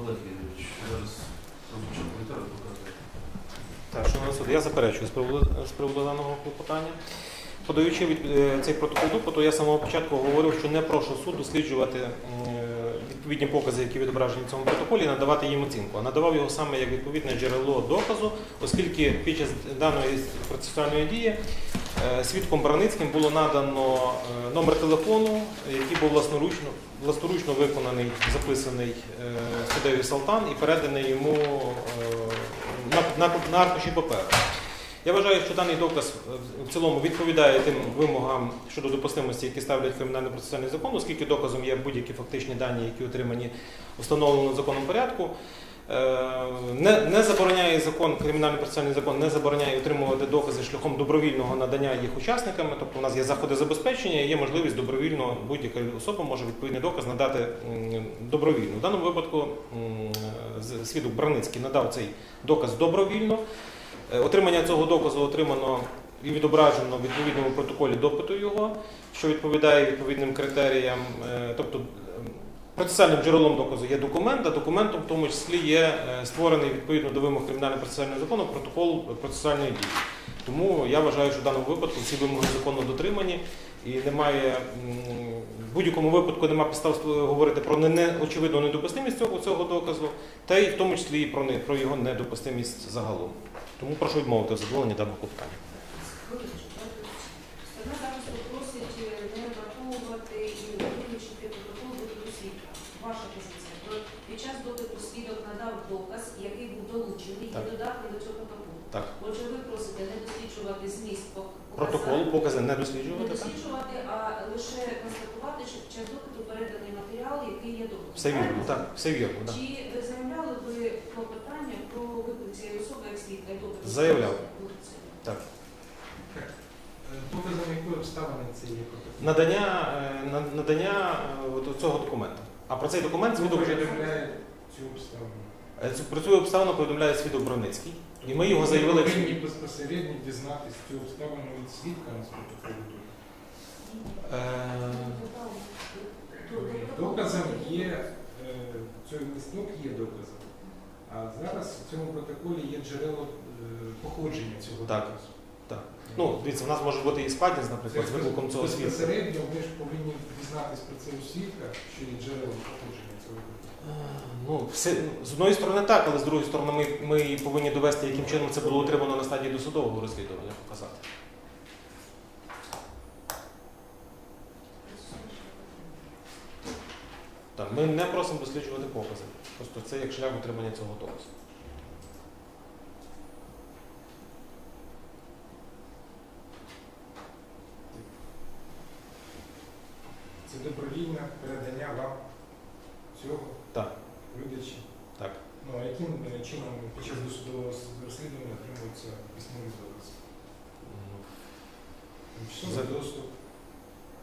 Олег Юрійович, зараз робоча коментар показує. Так, шановний суд, я заперечую з приводу, з приводу даного клопотання. Подаючи від, е, цей протокол допиту, я з самого початку говорив, що не прошу суд досліджувати е, відповідні покази, які відображені в цьому протоколі, і надавати їм оцінку. А надавав його саме як відповідне джерело доказу, оскільки під час даної процесуальної дії свідком Браницьким було надано е, номер телефону, який був власноручно, власноручно виконаний, записаний е, суддею Салтан і переданий йому е, на, на, на аркуші паперу. Я вважаю, що даний доказ е, в цілому відповідає тим вимогам щодо допустимості, які ставлять кримінальний процесуальний закон, оскільки доказом є будь-які фактичні дані, які отримані у законом порядку. Е, Не, не забороняє закон, кримінальний процесуальний закон не забороняє отримувати докази шляхом добровільного надання їх учасниками. Тобто у нас є заходи забезпечення, є можливість добровільно будь-яка особа може відповідний доказ надати добровільно. В даному випадку свідок Браницький надав цей доказ добровільно. Е, Отримання цього доказу отримано і відображено в відповідному протоколі допиту його, що відповідає відповідним критеріям. Е, Тобто процесуальним джерелом доказу є документ, а документом в тому числі є е, створений відповідно до вимог кримінального процесуального закону протокол процесуальної дії. Тому я вважаю, що в даному випадку всі вимоги закону дотримані і немає в будь-якому випадку немає підстав говорити про не, не недопустимість цього, цього доказу, та й в тому числі і про, не, про його недопустимість загалом. Тому прошу відмовити в задоволенні даного клопотання. Сторона захисту просить е, не враховувати і виключити протокол допиту свідка. Ваша позиція. Бо Під час допиту свідок надав доказ, який був долучений Так. і додатний до цього протоколу. Так. Отже, ви просите не досліджувати зміст Протокол, покази не не досліджувати. Так? досліджувати, а лише констатувати, що під час допиту переданий матеріал, який є доказом. Все вірно, так, все вірно. Так. Чи ви заявляли ви клопотання про виклик цієї особи як свідка і допиту? Заявляв. Так. Доказом якої обставини це є протокол? Надання, е, надання е, цього документу. А про цей документ Хто свідок повідомляє цю обставину? Про цю обставину повідомляє свідок Броницький. І ми його Ви заявили. повинні безпосередньо дізнатися цю обставину від свідка на протоколу. Е, Доказом є, е, цей місток є доказом. А зараз в цьому протоколі є джерело е, походження цього Так. доказу. Так. Ну, дивіться, у нас може бути і складність, наприклад, з викликом цього свідка. Безпосередньо ми ж повинні дізнатися про це у свідка, що є джерелом походження цього доказу. Ну, все, з одної сторони так, але з другої сторони ми, ми повинні довести, яким чином це було отримано на стадії досудового розслідування, показати. Так, ми не просимо досліджувати покази. Просто це як шлях отримання цього доказу. Це добровільне передання вам цього. Видачі. Так. Ну, а яким е, чином під час досудового розслідування отримується письмовий доказ? Що за доступ?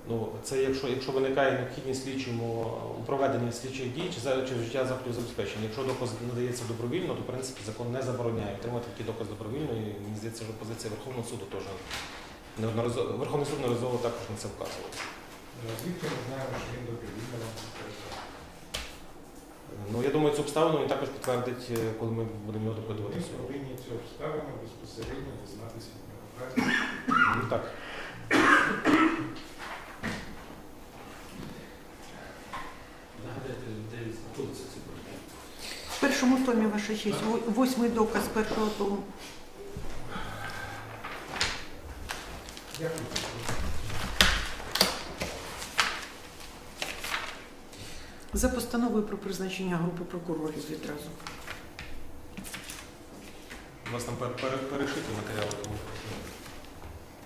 Ну, це якщо, якщо виникає необхідність слідчому у проведенні слідчих дій чи, за- чи вжиття заходів забезпечення. Якщо доказ надається добровільно, то в принципі закон не забороняє отримати такий доказ добровільно. І мені здається, що позиція Верховного суду теж неодноразово Верховний суд неодноразово також на це вказував. Ну, Звідки ми знаємо, що він добровільно? Ну я думаю, цю обставину він також підтвердить, е, коли ми будемо його Ми повинні цю обставину безпосередньо дізнатися від нього. Ну так. В першому томі, ваша честь, восьмий доказ першого тому. Дякую. За постановою про призначення групи прокурорів відразу. У вас там пер- пер- перешиті матеріали, тому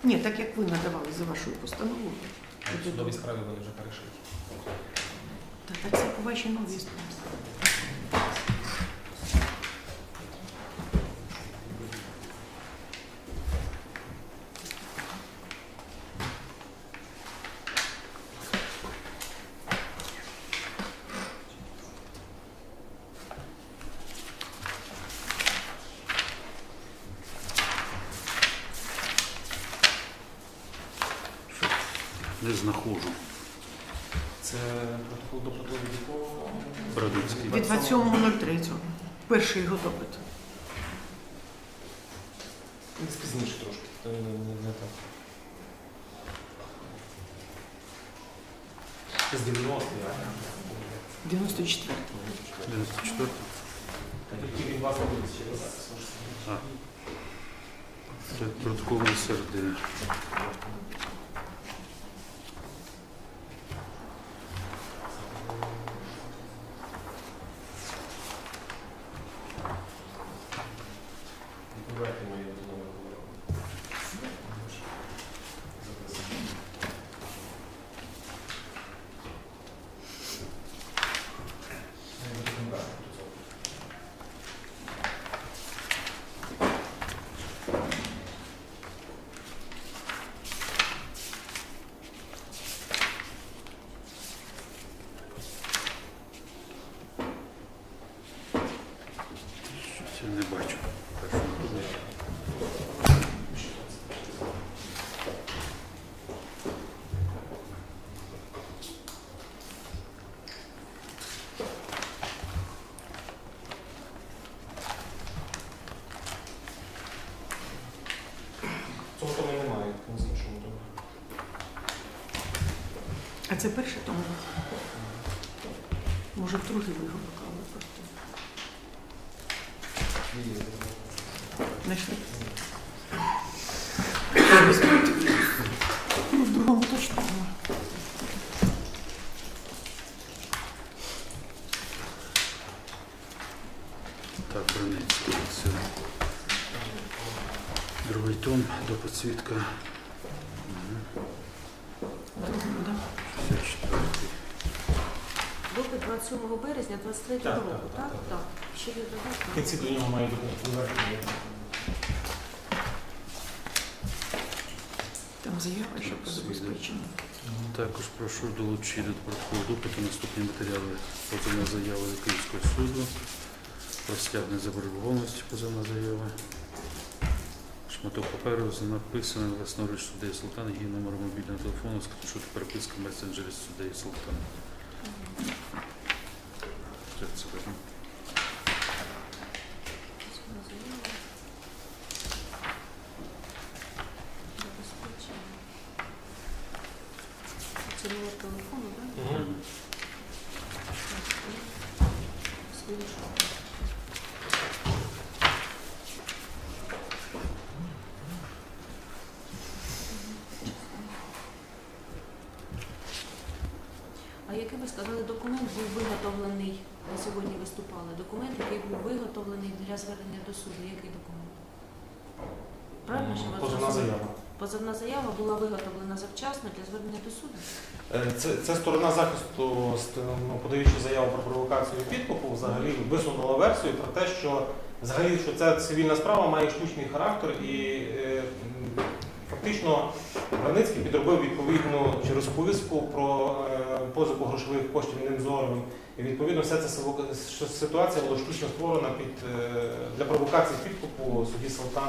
Ні, так як ви надавали за вашою постановою. в судовій справі вони вже перешиті. Та так це по вашій новій справі. Не знаходжу. Це протокол до протоколу від якого? Бродицький. Від 27.03. Перший його допит. Десь пізніше трошки. то не, не, не так. З 90 я. 94. 94. Тільки він вас ще раз. Це протокол на середині. Давайте ми його знову говоримо. Щось я не бачу. Цього тому немає, на іншому тому. А це перший тому. Може, в другий ви його виклали просто. Знайшли? Ну, в другому точно немає. Так, Броницький. Це другий том до підсвітка. Другому, так? 54. Допит 27 березня 23 Так, року, так, так? так, так. Так. Ще є В кінці до нього має бути. Там заява, що про забезпечення. Також прошу долучити до протоколу допиту наступні матеріали позовна заява до Київського суду, про стягнення заборгованості позовна заява. Шматок паперу з написаним власноруч суддею Султан і номер мобільного телефону, скріншот переписка в месенджері суддею Султан. Це номер телефону, так? Мгм. Скріншот. А який ви сказали, документ був виготовлений, ви сьогодні документ, який був виготовлений для звернення до суду, який документ? Правильно, що вас Позовна заява. Позовна заява була виготовлена завчасно для звернення до суду? Е, Це, це сторона захисту, ст- ну, подаючи заяву про провокацію і підкупу, взагалі висунула версію про те, що взагалі що ця цивільна справа має штучний характер і е, м, фактично Границький підробив відповідну чи розповістку про е, позику грошових коштів Немзоровим. І відповідно вся ця ситуація була штучно створена під е, для провокації підкупу судді Салтан.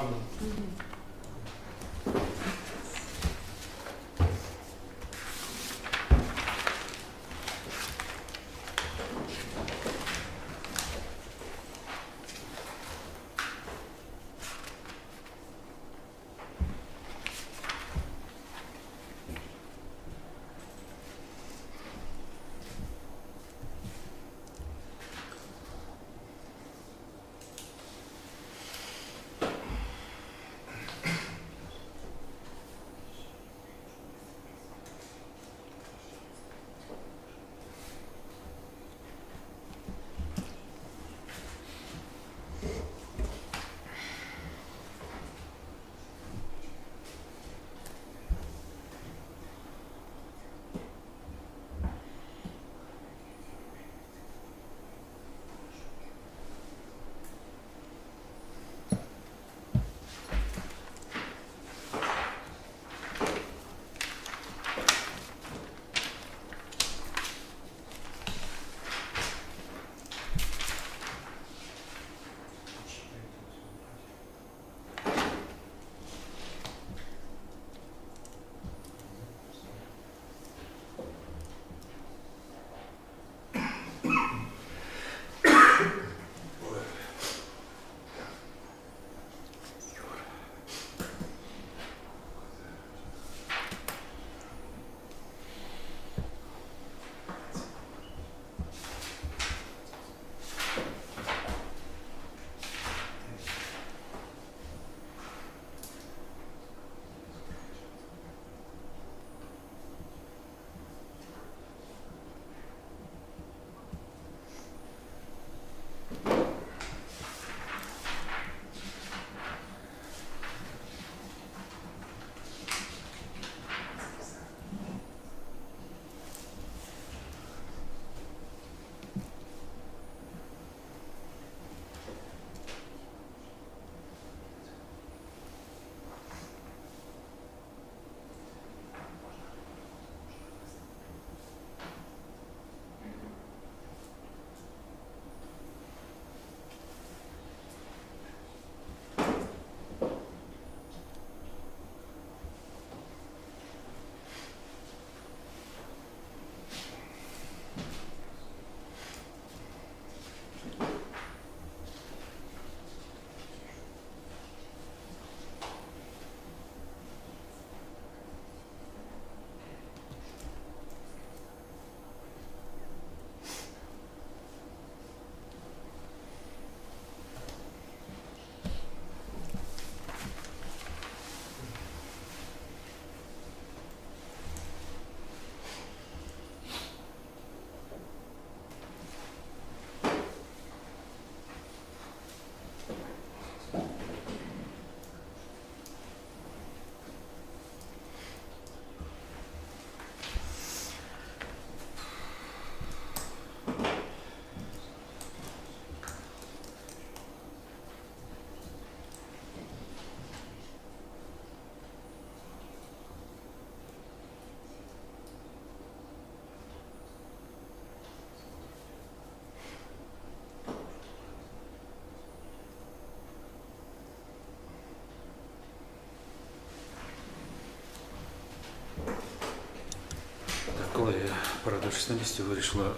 Збираючись на місці, вирішила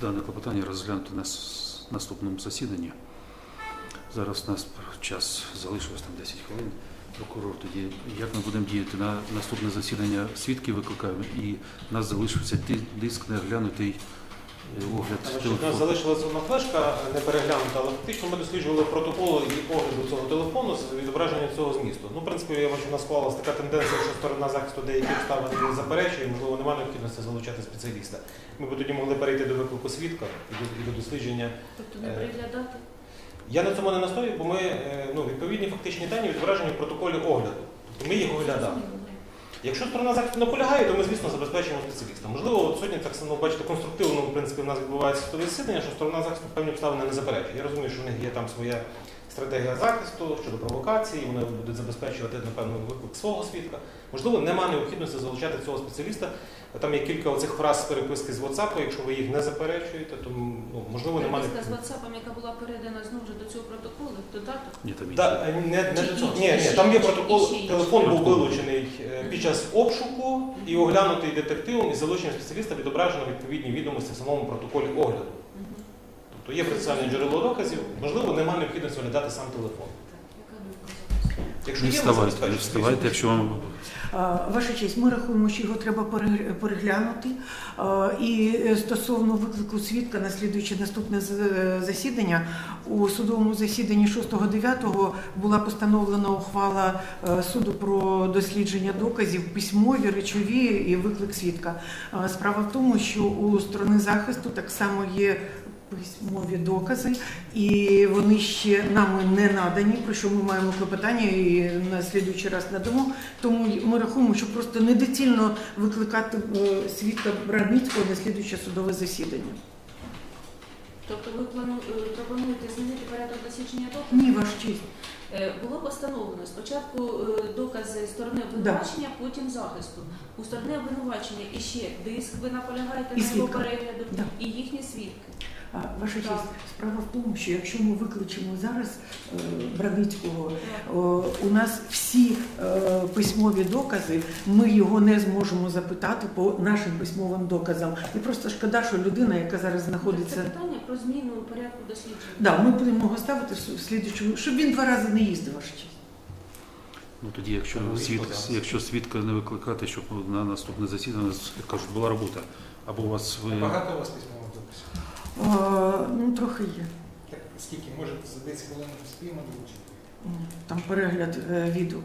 дане клопотання розглянути на наступному засіданні. Зараз у нас час залишилось там 10 хвилин. Прокурор тоді, як ми будемо діяти на наступне засідання, свідки викликаємо, і в нас залишився диск неглянутий огляд У нас телефону. залишилася одна флешка не переглянута, але фактично ми досліджували протоколи і огляду цього телефону з відображенням цього змісту. Ну, в принципі, я бачу, у нас склалася така тенденція, що сторона захисту деякі обставини не заперечує, можливо, немає необхідності залучати спеціаліста. Ми б тоді могли перейти до виклику свідка і до, і до дослідження. Тобто не Е, переглядати? Я на цьому не настою, бо ми е, ну, відповідні фактичні дані відображені в протоколі огляду. Тобто ми їх оглядали. Якщо сторона захисту наполягає, то ми, звісно, забезпечуємо спеціаліста. Можливо, от сьогодні так само бачите, конструктивно в принципі, в нас відбувається судове засідання, що сторона захисту певні обставини не заперечує. Я розумію, що в них є там своя стратегія захисту щодо провокації, вони будуть забезпечувати, напевно, виклик свого свідка. Можливо, немає необхідності залучати цього спеціаліста. Там є кілька оцих фраз з переписки з WhatsApp, якщо ви їх не заперечуєте, то ну, можливо немає. Переписка з WhatsApp, яка була передана знову ж до цього протоколу, додаток. Ні, там Да, не, не Чи до цього. Ні, ні, там є протокол, телефон був Протокол. вилучений е, під час обшуку і оглянутий детективом із залученням спеціаліста відображено відповідні відомості в самому протоколі огляду. Мгм. Тобто є процесуальне джерело доказів, можливо, немає необхідності оглядати сам телефон. Якщо Не є, вставайте, не вставайте, якщо вам Ваша честь, ми рахуємо, що його треба переглянути. І стосовно виклику свідка на слідуюче наступне засідання, у судовому засіданні 6-9 була постановлена ухвала е, суду про дослідження доказів, письмові, речові і виклик свідка. Справа в тому, що у сторони захисту так само є письмові докази, і вони ще нами не надані, про що ми маємо клопотання і на слідуючий раз надамо. Тому ми рахуємо, що просто недоцільно викликати е, свідка Брадницького на слідуюче судове засідання. Тобто ви е, пропонуєте змінити порядок дослідження доказів? Ні, ваш честь. Е, Було постановлено спочатку докази сторони обвинувачення, потім захисту. У сторони обвинувачення іще диск, ви наполягаєте І на його перегляду, Да. і їхні свідки. А, Ваша Так. честь, справа в тому, що якщо ми викличемо зараз е, Брадницького, Так. У нас всі е, письмові докази, ми його не зможемо запитати по нашим письмовим доказам. І просто шкода, що людина, яка зараз знаходиться Це питання про зміну порядку дослідження. Да, ми будемо його ставити в слідчому, щоб він два рази не їздив аж честь. Ну тоді, якщо Ну, якщо свідка не викликати, щоб на наступне засідання, кажуть, була робота. Або у вас ви Багато у вас письмових дописів? О, ну, трохи є. Так скільки? Може за 10 хвилин спіємо долучити? Там перегляд е, відео.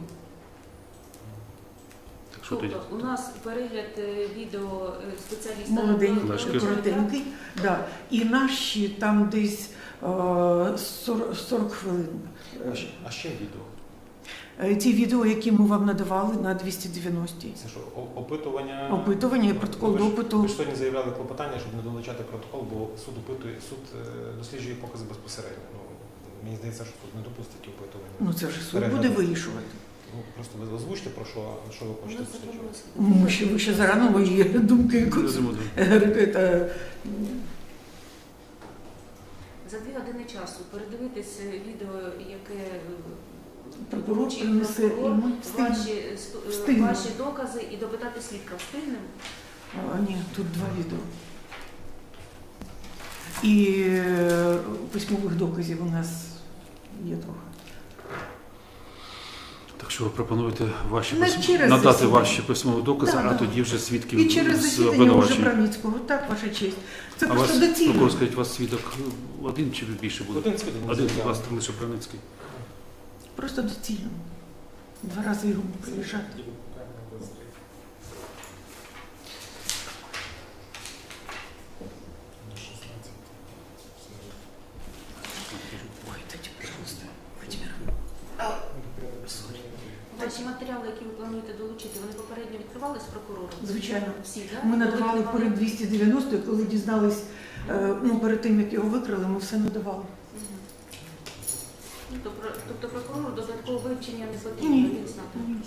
так що тоді? Тобто у нас перегляд е, відео е, спеціаліста Молоденький, коротенький. Да. І наші там десь е, 40, 40 хвилин. А ще- А ще відео. Е, Ті відео, які ми вам надавали на 290 Це що, о- опитування? Опитування і Ну, протокол ви ж- допиту. Ви ж сьогодні заявляли клопотання, щоб не долучати протокол, бо суд опитує, суд е, досліджує покази безпосередньо. Ну, мені здається, що суд не допустить опитування. Ну це вже суд Перегляд. буде вирішувати. Ну, просто ви озвучте, про що, що ви хочете нас досліджувати. Ми ще, ви ще зарано мої думки якось. Е, е, За дві години часу передивитись відео, яке е, Прокурор принесе, і ми встигнемо. ваші, е, сто- е, Встигнемо. ваші докази і допитати свідка. Встигнемо? А, ні, тут два відео. І е, письмових доказів у нас є трохи. Так що ви пропонуєте ваші Не через надати засідання. ваші письмові докази, Да, а да. тоді вже свідків І через з засідання вже обвинувачення. Так, ваша честь. Це А вас, просто прокурор, доцільно. скажіть, у вас свідок один чи більше буде? Один свідок Один у вас лише Браницький. Просто доцільно. Два рази його приїжджати. Ой, тоді, пожалуйста, Владимир. Ваші матеріали, які ви плануєте долучити, вони попередньо відкривались прокурором? Звичайно. Всі, так? Ми надавали перед 290, і коли дізнались, е, ну перед тим як його викрили, ми все надавали. Мгм. Ну, то про- Тобто прокурору додаткового вивчення не потрібно, знати. він.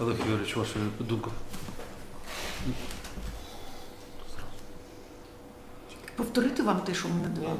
Олег Юрійович, ваша думка? Повторити вам те, що ми Ні, надавали.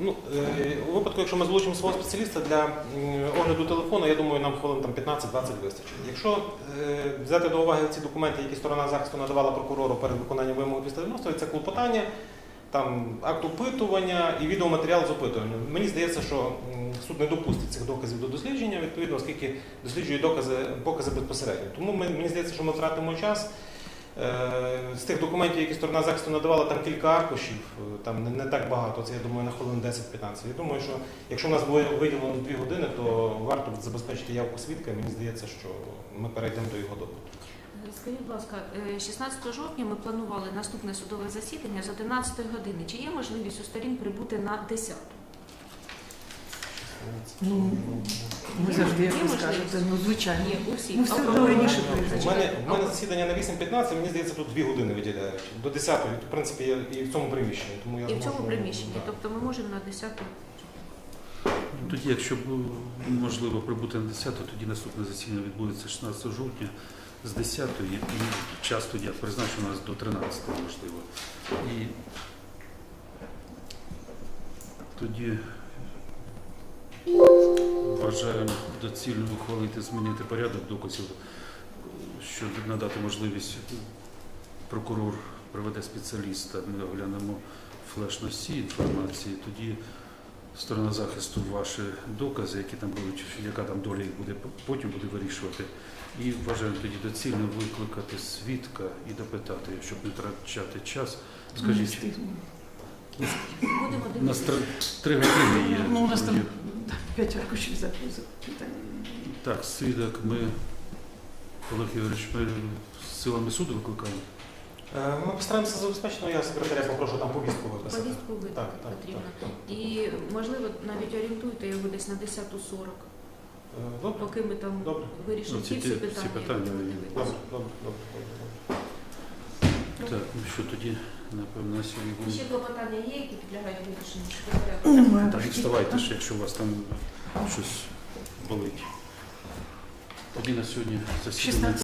Ну, е, у випадку, якщо ми залучимо свого спеціаліста для огляду телефону, я думаю, нам хвилин там 15-20 вистачить. Якщо е, взяти до уваги ці документи, які сторона захисту надавала прокурору перед виконанням вимоги 290, це клопотання, там акт опитування і відеоматеріал з опитування. Мені здається, що суд не допустить цих доказів до дослідження, відповідно, оскільки досліджує докази, покази безпосередньо. Тому мені здається, що ми втратимо час. Е, З тих документів, які сторона захисту надавала, там кілька аркушів, е, там не, так багато, це я думаю на хвилин 10-15. Я думаю, що якщо в нас було виділено 2 години, то варто забезпечити явку свідка. Мені здається, що ми перейдемо до його допиту. Скажіть, будь ласка, е, 16 жовтня ми планували наступне судове засідання з 11 години. Чи є можливість у сторін прибути на 10? Ну, Ми завжди, як ви скажете, ну звичайно. Є у. Ми все одно раніше? У мене, засідання на 8.15, мені здається, тут 2 години виділяють. До 10 в принципі, я і в цьому приміщенні. Тому я І в цьому зможу- приміщенні. да. Тобто ми можемо на 10 Тоді, якщо б можливо прибути на 10, тоді наступне засідання відбудеться 16 жовтня з 10 і час тоді я призначу у нас до 13 можливо. І тоді вважаємо доцільно ухвалити, змінити порядок доказів, щоб надати можливість прокурор приведе спеціаліста, ми оглянемо флеш-носії інформації, тоді сторона захисту ваші докази, які там будуть, яка там доля їх буде, потім буде вирішувати. І вважаємо тоді доцільно викликати свідка і допитати, щоб не втрачати час. Скажіть. Будемо у нас три, три години є. Ну, у нас там п'ять аркушів запитання. Так, свідок ми, Олег Ігорович, ми силами суду викликаємо. Е, Ми постараємося забезпечити, ну, я секретаря попрошу там повістку виписати. Повістку ви- Так, так, потрібно. так. І можливо навіть орієнтуйте його десь на 10.40, Е, Добре, поки ми там Добре. вирішимо Ну, ці ці- всі ці питання. питання добре, добре, добре, добре. Так, ну що тоді, напевно, на сьогодні Ще клопотання є, які підлягають вирішенню. Так, відставайте ж, якщо у вас там щось болить. Тоді на сьогодні засідання. 16